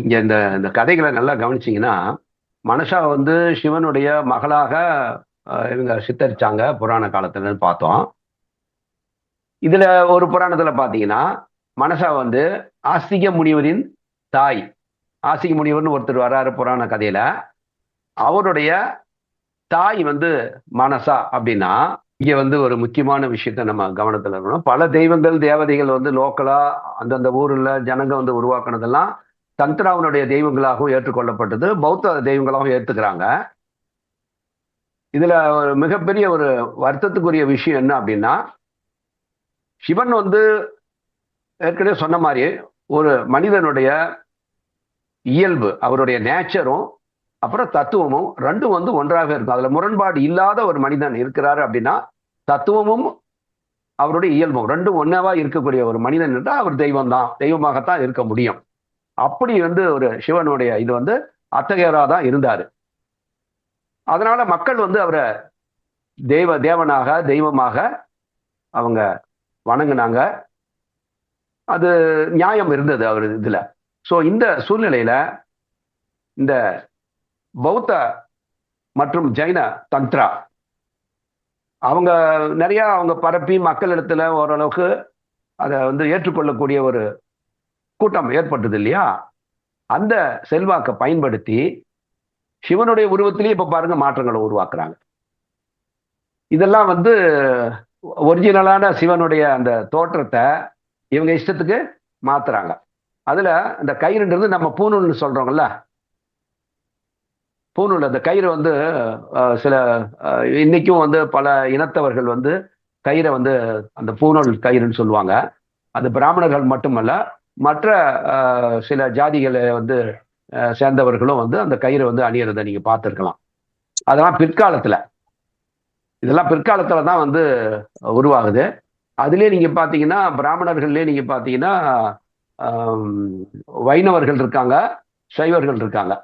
இங்க இந்த இந்த கதைகளை நல்லா கவனிச்சிங்கன்னா மனசா வந்து சிவனுடைய மகளாக இவங்க சித்தரிச்சாங்க புராண காலத்துலன்னு பார்த்தோம். இதுல ஒரு புராணத்துல பாத்தீங்கன்னா மனசா வந்து ஆஸ்திக முனிவரின் தாய். ஆஸ்திக முனிவர்னு ஒருத்தர் வர்றாரு புராண கதையில. அவருடைய தாய் வந்து மனசா அப்படின்னா இங்க வந்து ஒரு முக்கியமான விஷயத்த நம்ம கவனத்துல இருக்கணும். பல தெய்வங்கள் தேவதைகள் வந்து லோக்கலா அந்தந்த ஊர்ல ஜனங்க வந்து உருவாக்குனதெல்லாம் தந்திராவனுடைய தெய்வங்களாகவும் ஏற்றுக்கொள்ளப்பட்டது பௌத்த தெய்வங்களாகவும் ஏற்றுக்கிறாங்க இதுல ஒரு மிகப்பெரிய ஒரு வருத்தத்துக்குரிய விஷயம் என்ன அப்படின்னா சிவன் வந்து ஏற்கனவே சொன்ன மாதிரி ஒரு மனிதனுடைய இயல்பு அவருடைய நேச்சரும் அப்புறம் தத்துவமும் ரெண்டும் வந்து ஒன்றாக இருக்கும். அதுல முரண்பாடு இல்லாத ஒரு மனிதன் இருக்கிறாரு அப்படின்னா தத்துவமும் அவருடைய இயல்பும் ரெண்டும் ஒன்னாவா இருக்கக்கூடிய ஒரு மனிதன் என்றால் அவர் தெய்வம் தான் தெய்வமாகத்தான் இருக்க முடியும். அப்படி வந்து ஒரு சிவனுடைய இது வந்து அத்தகையராக தான் இருந்தார். அதனால மக்கள் வந்து அவரை தெய்வ தேவனாக தெய்வமாக அவங்க வணங்கினாங்க. அது நியாயம் இருந்தது அவர் இதில். ஸோ இந்த சூழ்நிலையில் இந்த பௌத்த மற்றும் ஜைன தந்த்ரா அவங்க நிறையா அவங்க பரப்பி மக்களிடத்துல ஓரளவுக்கு அதை வந்து ஏற்றுக்கொள்ளக்கூடிய ஒரு கூட்டம் ஏற்பட்டது இல்லையா அந்த செல்வாக்கை பயன்படுத்தி சிவனுடைய உருவத்திலேயே இப்போ பாருங்க மாற்றங்களை உருவாக்குறாங்க. இதெல்லாம் வந்து ஒரிஜினலான சிவனுடைய அந்த தோற்றத்தை இவங்க இஷ்டத்துக்கு மாத்துறாங்க. அதுல அந்த கயிறுன்றது நம்ம பூணூல்னு சொல்றோங்கல்ல பூணூல் அந்த கயிறு வந்து சில இன்னைக்கும் வந்து பல இனத்தவர்கள் வந்து கயிறை வந்து அந்த பூணூல் கயிறுன்னு சொல்லுவாங்க. அது பிராமணர்கள் மட்டுமல்ல மற்ற சில ஜாதிகளை வந்து சேர்ந்தவர்களும் வந்து அந்த கயிறை வந்து அணியறதை நீங்க பார்த்துருக்கலாம். அதெல்லாம் பிற்காலத்துல. இதெல்லாம் பிற்காலத்துல தான் வந்து உருவாகுது. அதுலேயே நீங்க பாத்தீங்கன்னா பிராமணர்கள்லேயே நீங்க பாத்தீங்கன்னா வைணவர்கள் இருக்காங்க சைவர்கள் இருக்காங்க.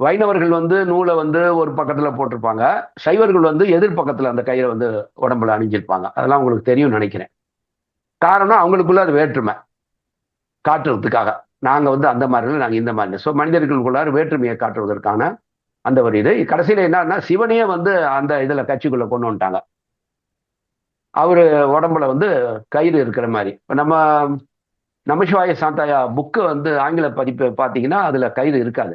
வைணவர்கள் வந்து நூலை வந்து ஒரு பக்கத்துல போட்டிருப்பாங்க. சைவர்கள் வந்து எதிர்பக்கத்துல அந்த கயிறை வந்து உடம்புல அணிஞ்சிருப்பாங்க. அதெல்லாம் உங்களுக்கு தெரியும் நினைக்கிறேன். காரணம் அவங்களுக்குள்ள அது வேற்றுமை. காட்டுறதுக்காக. நாங்கள் வந்து அந்த மாதிரி நாங்கள் இந்த மாதிரி ஸோ மனிதர்களுக்குள்ளார வேற்றுமையை காட்டுவதற்கான அந்த ஒரு இது. கடைசியில என்னன்னா சிவனையே வந்து அந்த இதில் கட்சிக்குள்ளே கொண்டு வந்துட்டாங்க. அவர் உடம்புல வந்து கயிறு இருக்கிற மாதிரி. இப்போ நம்ம நமசிவாய சாந்தாயா புக்கு வந்து ஆங்கில பதிப்பு பார்த்தீங்கன்னா அதில் கயிறு இருக்காது.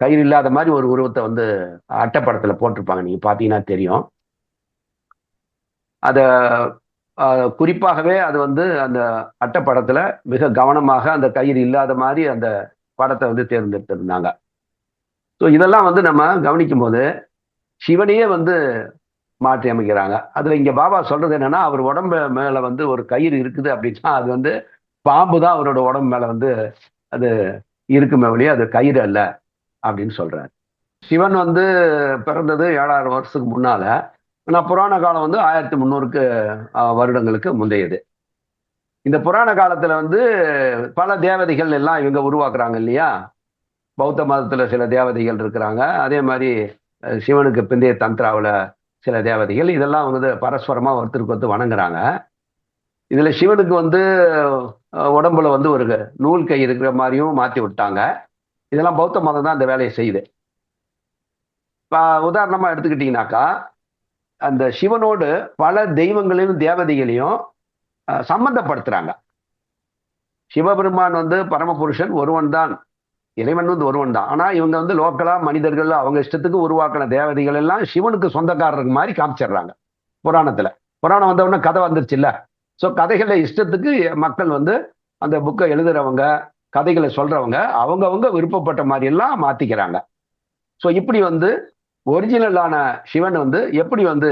கயிறு இல்லாத மாதிரி ஒரு உருவத்தை வந்து அட்டப்படத்தில் போட்டிருப்பாங்க. நீங்கள் பார்த்தீங்கன்னா தெரியும். அதை குறிப்பாகவே அது வந்து அந்த அட்டப்படத்தில் மிக கவனமாக அந்த கயிறு இல்லாத மாதிரி அந்த படத்தை வந்து தேர்ந்தெடுத்திருந்தாங்க. ஸோ இதெல்லாம் வந்து நம்ம கவனிக்கும் போது சிவனையே வந்து மாற்றி அமைக்கிறாங்க. அதில் இங்கே பாபா சொல்றது என்னன்னா அவர் உடம்பு மேலே வந்து ஒரு கயிறு இருக்குது அப்படின்னா அது வந்து பாம்பு தான் அவரோட உடம்பு மேலே வந்து அது இருக்குமே வழியே அது கயிறு அல்ல அப்படின்னு சொல்றாரு. சிவன் வந்து பிறந்தது ஏழாயிரம் வருஷத்துக்கு முன்னால ஆனால் புராண காலம் வந்து ஆயிரத்தி முந்நூறுக்கு வருடங்களுக்கு முந்தையது. இந்த புராண காலத்தில் வந்து பல தேவதைகள் எல்லாம் இவங்க உருவாக்குறாங்க இல்லையா? பௌத்த மதத்தில் சில தேவதைகள் இருக்கிறாங்க. அதே மாதிரி சிவனுக்கு பிந்தைய தந்திராவில் சில தேவதைகள். இதெல்லாம் வந்து பரஸ்பரமாக ஒருத்தருக்கு வந்து வணங்குறாங்க. இதில் சிவனுக்கு வந்து உடம்புல வந்து ஒரு நூல் கை இருக்கிற மாதிரியும் மாற்றி விட்டாங்க. இதெல்லாம் பௌத்த மதம் தான் அந்த வேலையை செய்யுது. இப்போ உதாரணமாக எடுத்துக்கிட்டிங்கனாக்கா அந்த சிவனோடு பல தெய்வங்களையும் தேவதைகளையும் சம்பந்தப்படுத்துறாங்க. சிவபெருமான் வந்து பரமபுருஷன் ஒருவன் தான் இறைவன் வந்து ஒருவன் தான் ஆனால் இவங்க வந்து லோக்கலா மனிதர்கள் அவங்க இஷ்டத்துக்கு உருவாக்கின தேவதைகள் எல்லாம் சிவனுக்கு சொந்தக்காரருக்கு மாதிரி காமிச்சிடுறாங்க புராணத்துல. புராணம் வந்த உடனே கதை வந்துருச்சு இல்ல ஸோ கதைகளை இஷ்டத்துக்கு மக்கள் வந்து அந்த புக்கை எழுதுறவங்க கதைகளை சொல்றவங்க அவங்கவுங்க விருப்பப்பட்ட மாதிரி எல்லாம் மாத்திக்கிறாங்க. ஸோ இப்படி வந்து ஒரிஜினலான சிவன் வந்து எப்படி வந்து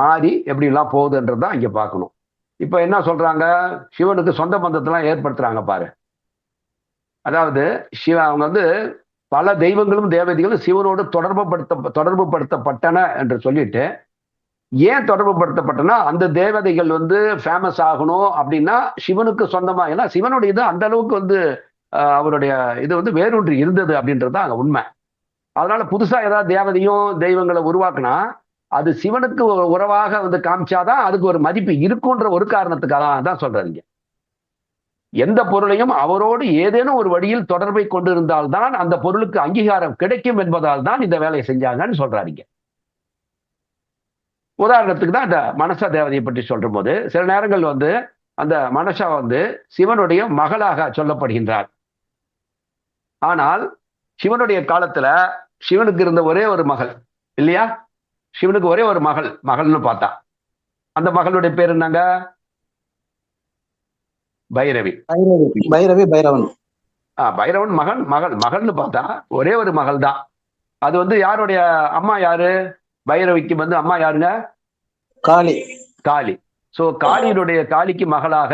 மாறி எப்படிலாம் போகுதுன்றது தான் இங்கே பார்க்கணும். இப்போ என்ன சொல்கிறாங்க சிவனுக்கு சொந்த பந்தத்தெல்லாம் ஏற்படுத்துகிறாங்க பாரு. அதாவது சிவ அவங்க வந்து பல தெய்வங்களும் தேவதைகளும் சிவனோடு தொடர்புபடுத்த தொடர்பு படுத்தப்பட்டன என்று சொல்லிட்டு ஏன் தொடர்பு படுத்தப்பட்டனா அந்த தேவதைகள் வந்து ஃபேமஸ் ஆகணும் அப்படின்னா சிவனுக்கு சொந்தமா ஏன்னா சிவனுடைய இது அந்த அளவுக்கு வந்து அவருடைய இது வந்து வேரூன்றி இருந்தது அப்படின்றது தான் அங்கே உண்மை. அதனால புதுசா ஏதாவது தேவதையும் தெய்வங்களை உருவாக்குனா அது சிவனுக்கு உறவாக வந்து காமிச்சாதான் அதுக்கு ஒரு மதிப்பு இருக்குன்ற ஒரு காரணத்துக்காக தான் சொல்றாங்க எந்த பொருளையும் அவரோடு ஏதேனும் ஒரு வழியில் தொடர்பை கொண்டிருந்தால்தான் அந்த பொருளுக்கு அங்கீகாரம் கிடைக்கும் என்பதால் தான் இந்த வேலையை செஞ்சாங்கன்னு சொல்றாருங்க உதாரணத்துக்கு தான் இந்த மனசா தேவதையை பற்றி சொல்ற போது சில நேரங்கள் வந்து அந்த மனசா வந்து சிவனுடைய மகளாக சொல்லப்படுகின்றார். ஆனால் சிவனுடைய காலத்துல சிவனுக்கு இருந்த ஒரே ஒரு மகள் இல்லையா? சிவனுக்கு ஒரே ஒரு மகள் மகள்னு பார்த்தா அந்த மகளுடைய பேர் என்னங்க? பைரவி. பைரவி. பைரவி பைரவன். ஆ, பைரவன் மகன் மகள் மகள்னு பார்த்தா ஒரே ஒரு மகள் தான். அது வந்து யாருடைய அம்மா யாரு? பைரவிக்கு வந்து அம்மா யாருங்க? காளி. காளி. சோ காளியினுடைய காளிக்கு மகளாக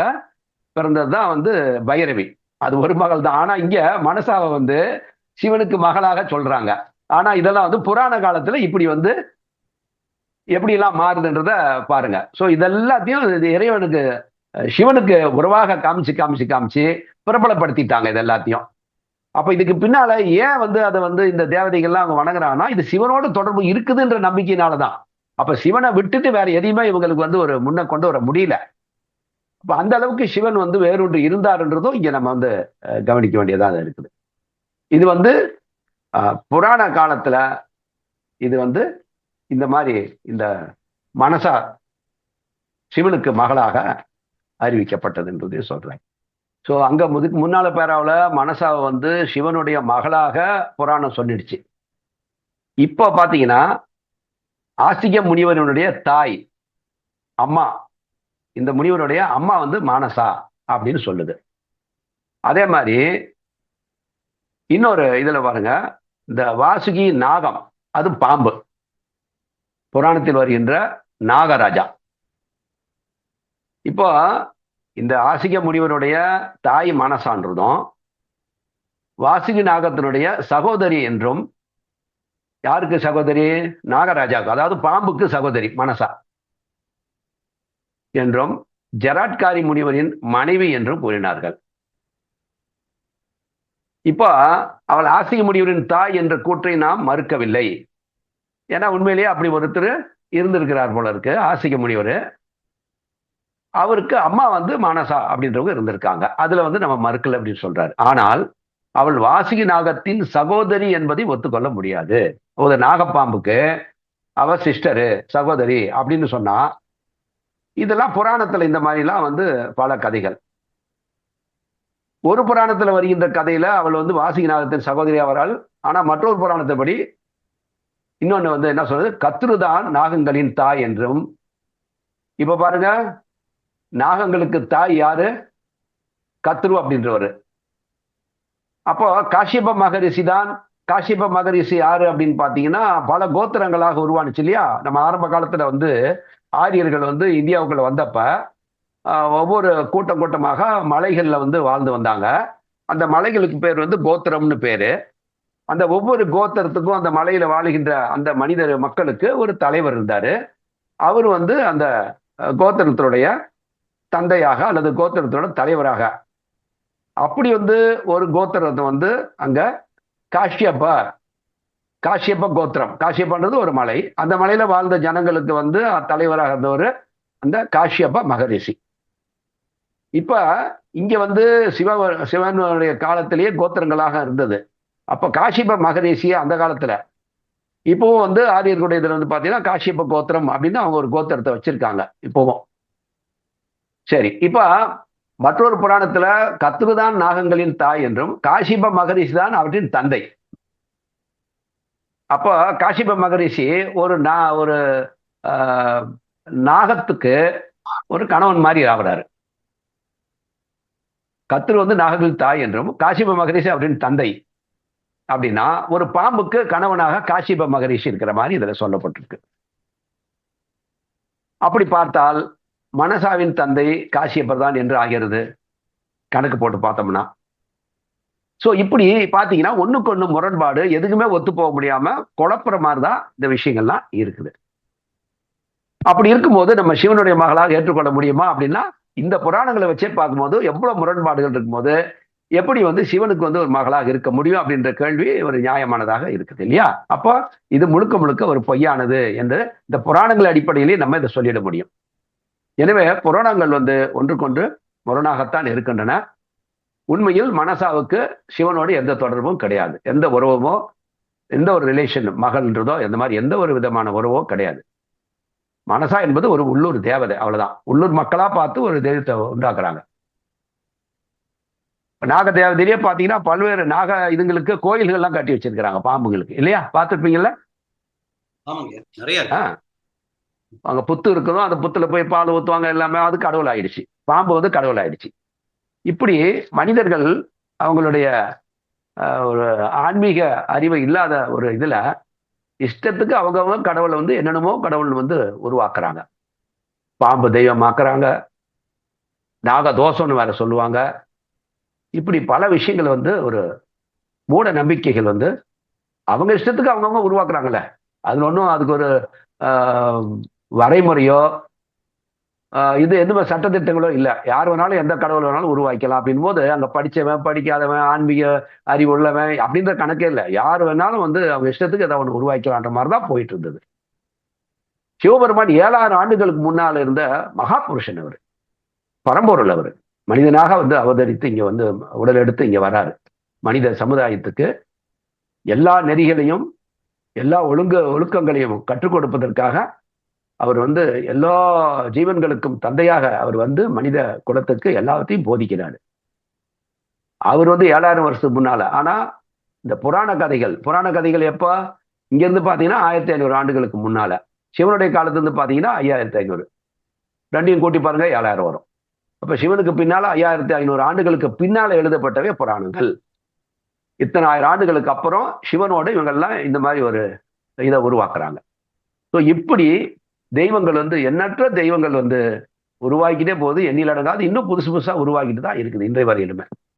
பிறந்தது தான் வந்து பைரவி. அது ஒரு மகள் தான் ஆனா இங்க மனசாவை வந்து சிவனுக்கு மகளாக சொல்றாங்க. ஆனா இதெல்லாம் வந்து புராண காலத்துல இப்படி வந்து எப்படி எல்லாம் மாறுதுன்றத பாருங்க. சோ இதெல்லாத்தையும் இது இறைவனுக்கு சிவனுக்கு உறவாக காமிச்சு காமிச்சு காமிச்சு பிரபலப்படுத்திட்டாங்க இது எல்லாத்தையும். அப்ப இதுக்கு பின்னால ஏன் வந்து அதை வந்து இந்த தேவதைகள்லாம் அவங்க வணங்குறாங்கன்னா இது சிவனோட தொடர்பு இருக்குதுன்ற நம்பிக்கையினாலதான். அப்ப சிவனை விட்டுட்டு வேற எதையுமே இவங்களுக்கு வந்து ஒரு முன்ன கொண்டு வர முடியல. அப்ப அந்த அளவுக்கு சிவன் வந்து வேறொன்று இருந்தாருன்றதும் இங்க நம்ம வந்து கவனிக்க வேண்டியதாக இருக்குது. இது வந்து புராண காலத்துல இது வந்து இந்த மாதிரி இந்த மனசா சிவனுக்கு மகளாக அறிவிக்கப்பட்டது என்பதே சொல்றேன். ஸோ அங்க முதுக்கு முன்னால பேராவில் மனசாவை வந்து சிவனுடைய மகளாக புராணம் சொல்லிடுச்சு. இப்போ பார்த்தீங்கன்னா ஆஸ்திக முனிவனுடைய தாய் அம்மா இந்த முனிவனுடைய அம்மா வந்து மானசா அப்படின்னு சொல்லுது. அதே மாதிரி இன்னொரு இதுல பாருங்க. இந்த வாசுகி நாகம் அது பாம்பு. புராணத்தில் வருகின்ற நாகராஜா. இப்போ இந்த ஆசிக முனிவருடைய தாய் மனசான்றதும் வாசுகி நாகத்தினுடைய சகோதரி என்றும் யாருக்கு சகோதரி? நாகராஜாவுக்கு அதாவது பாம்புக்கு சகோதரி மனசா. என்றும் ஜெராட்காரி முனிவரின் மனைவி என்றும் கூறினார்கள். இப்போ அவள் ஆசிக முடிவரின் தாய் என்ற கூற்றை நாம் மறுக்கவில்லை. ஏன்னா உண்மையிலேயே அப்படி ஒருத்தர் இருந்திருக்கிறார் போல இருக்கு ஆசிக முனிவர். அவருக்கு அம்மா வந்து மானசா அப்படின்றவங்க இருந்திருக்காங்க. அதுல வந்து நம்ம மறுக்கல அப்படின்னு சொல்றாரு. ஆனால் அவள் வாசுகி நாகத்தின் சகோதரி என்பதை ஒத்துக்கொள்ள முடியாது. ஒரு நாகப்பாம்புக்கு அவ சிஸ்டரு சகோதரி அப்படின்னு சொன்னா இதெல்லாம் புராணத்துல இந்த மாதிரிலாம் வந்து பல கதைகள். ஒரு புராணத்துல வருகின்ற கதையில அவள் வந்து வாசிகநாதத்தின் சகோதரி அவரால் ஆனா மற்றொரு புராணத்தைப்படி இன்னொன்னு வந்து என்ன சொல்றது? கத்ருதான் நாகங்களின் தாய் என்றும். இப்ப பாருங்க நாகங்களுக்கு தாய் யாரு? கத்ரு அப்படின்றவர். அப்போ காஷ்யப மகரிஷி தான் காஷ்யப மகரிஷி யாரு அப்படின்னு பாத்தீங்கன்னா பல கோத்திரங்களாக உருவானுச்சு இல்லையா? நம்ம ஆரம்ப காலத்துல வந்து ஆரியர்கள் வந்து இந்தியாவுக்குள்ள வந்தப்ப ஒவ்வொரு கூட்டம் கூட்டமாக மலைகளில் வந்து வாழ்ந்து வந்தாங்க. அந்த மலைகளுக்கு பேர் வந்து கோத்திரம்னு பேர். அந்த ஒவ்வொரு கோத்திரத்துக்கும் அந்த மலையில் வாழுகின்ற அந்த மனிதர் மக்களுக்கு ஒரு தலைவர் இருந்தார். அவர் வந்து அந்த கோத்திரத்தினுடைய தந்தையாக அல்லது கோத்திரத்தோட தலைவராக. அப்படி வந்து ஒரு கோத்திரத்தை வந்து அங்கே காஷ்யப்ப காஷ்யப்ப கோத்திரம். காஷ்யப்பன்றது ஒரு மலை. அந்த மலையில் வாழ்ந்த ஜனங்களுக்கு வந்து தலைவராக இருந்தவர் அந்த காஷ்யப்ப மகரிஷி. இப்ப இங்க வந்து சிவ சிவனுடைய காலத்திலேயே கோத்திரங்களாக இருந்தது. அப்ப காஷிப மகரிஷி அந்த காலத்துல. இப்பவும் வந்து ஆரியர்களுடைய இதுல வந்து பாத்தீங்கன்னா காஷிப கோத்திரம் அப்படின்னு அவங்க ஒரு கோத்திரத்தை வச்சிருக்காங்க இப்பவும். சரி இப்ப மற்றொரு புராணத்துல கத்ருதான் நாகங்களின் தாய் என்றும் காஷிப மகரிஷி தான் அவற்றின் தந்தை. அப்போ காஷிப மகரிஷி ஒரு நா ஒரு நாகத்துக்கு ஒரு கணவன் மாதிரி ஆகிறாரு. கத்திர வந்து நாகர்கள் தாய் என்றும் காஷிப மகரிஷி அப்படின்னு தந்தை அப்படின்னா ஒரு பாம்புக்கு கணவனாக காஷிப மகரிஷி இருக்கிற மாதிரி இதில் சொல்லப்பட்டிருக்கு. அப்படி பார்த்தால் மனசாவின் தந்தை காசியப்பர் தான் என்று ஆகிறது. கணக்கு போட்டு பார்த்தோம்னா. ஸோ இப்படி பார்த்தீங்கன்னா ஒன்றுக்கு ஒன்று முரண்பாடு எதுக்குமே ஒத்து போக முடியாம குழப்புற மாதிரி தான் இந்த விஷயங்கள்லாம் இருக்குது. அப்படி இருக்கும்போது நம்ம சிவனுடைய மகளாக ஏற்றுக்கொள்ள முடியுமா அப்படின்னா இந்த புராணங்களை வச்சே பார்க்கும்போது எவ்வளவு முரண்பாடுகள் இருக்கும்போது எப்படி வந்து சிவனுக்கு வந்து ஒரு மகளாக இருக்க முடியும் அப்படின்ற கேள்வி ஒரு நியாயமானதாக இருக்குது இல்லையா? அப்போ இது முழுக்க முழுக்க ஒரு பொய்யானது என்று இந்த புராணங்கள் அடிப்படையிலேயே நம்ம இதை சொல்லிட முடியும். எனவே புராணங்கள் வந்து ஒன்றுக்கொன்று முரணாகத்தான் இருக்கின்றன. உண்மையில் மனசாவுக்கு சிவனோடு எந்த தொடர்பும் கிடையாது. எந்த உறவுமோ எந்த ஒரு ரிலேஷன் மகள்ன்றதோ எந்த மாதிரி எந்த ஒரு விதமான உறவோ கிடையாது. மனசா என்பது ஒரு உள்ளூர் தேவதை அவ்வளவுதான். உள்ளூர் மக்களா பார்த்து ஒரு தெய்வத்தை உண்டாக்குறாங்க. நாக தேவதையிலே பாத்தீங்கன்னா பல்வேறு நாக இதுங்களுக்கு கோயில்கள்லாம் கட்டி வச்சிருக்கிறாங்க பாம்புங்களுக்கு இல்லையா? பார்த்துருப்பீங்கல்ல? அங்க புத்து இருக்குதோ அந்த புத்துல போய் பால் ஊத்துவாங்க எல்லாமே அது கடவுள் ஆயிடுச்சு. பாம்பு வந்து கடவுள் ஆயிடுச்சு. இப்படி மனிதர்கள் அவங்களுடைய ஒரு ஆன்மீக அறிவு இல்லாத ஒரு இதுல இஷ்டத்துக்கு அவங்கவங்க கடவுளை வந்து என்னென்னமோ கடவுள் வந்து உருவாக்குறாங்க. பாம்பு தெய்வமாக்குறாங்க. நாக தோஷம்னு வேற சொல்லுவாங்க. இப்படி பல விஷயங்கள் வந்து ஒரு மூட நம்பிக்கைகள் வந்து அவங்க இஷ்டத்துக்கு அவங்கவுங்க உருவாக்குறாங்களே அதில் ஒன்றும் அதுக்கு ஒரு வரைமுறையோ இது எதுவுமே சட்டத்திட்டங்களோ இல்லை. யார் வேணாலும் எந்த கடவுள் வேணாலும் உருவாக்கலாம் அப்படின் போது அங்க படிச்சவன் படிக்காதவன் ஆன்மீக அறிவு உள்ளவன் அப்படின்ற கணக்கே இல்லை. யார் வேணாலும் வந்து அவங்க இஷ்டத்துக்கு ஏதாவது ஒன்று உருவாக்கலான்ற மாதிரி தான் போயிட்டு இருந்தது சிவபெருமான் ஏழாயிரம் ஆண்டுகளுக்கு முன்னால் இருந்த மகா புருஷன் அவர். பரம்பொருள் அவர். மனிதனாக வந்து அவதரித்து இங்க வந்து உடல் எடுத்து இங்க வராரு. மனித சமுதாயத்துக்கு எல்லா நெறிகளையும் எல்லா ஒழுங்க ஒழுக்கங்களையும் கற்றுக் கொடுப்பதற்காக அவர் வந்து எல்லா ஜீவன்களுக்கும் தந்தையாக அவர் வந்து மனித குலத்துக்கு எல்லாத்தையும் போதிக்கிறாரு. அவர் வந்து ஏழாயிரம் வருஷத்துக்கு முன்னால. ஆனா இந்த புராண கதைகள் புராண கதைகள் எப்போ? இங்க இருந்து பாத்தீங்கன்னா ஆயிரத்தி ஐநூறு ஆண்டுகளுக்கு முன்னால. சிவனுடைய காலத்துல இருந்து பாத்தீங்கன்னா ஐயாயிரத்தி ஐநூறு. ரெண்டையும் கூட்டி பாருங்க ஏழாயிரம் வரும். அப்ப சிவனுக்கு பின்னால ஐயாயிரத்தி ஐநூறு ஆண்டுகளுக்கு பின்னால எழுதப்பட்டவே புராணங்கள். இத்தனை ஆயிரம் ஆண்டுகளுக்கு அப்புறம் சிவனோட இவங்கெல்லாம் இந்த மாதிரி ஒரு இதை உருவாக்குறாங்க. ஸோ இப்படி தெய்வங்கள் வந்து எண்ணற்ற தெய்வங்கள் வந்து உருவாக்கிட்டே போகுது. எண்ணில் அடங்காது. இன்னும் புதுசு புதுசாக உருவாக்கிட்டு தான் இருக்குது இன்றைய வரையிலுமே.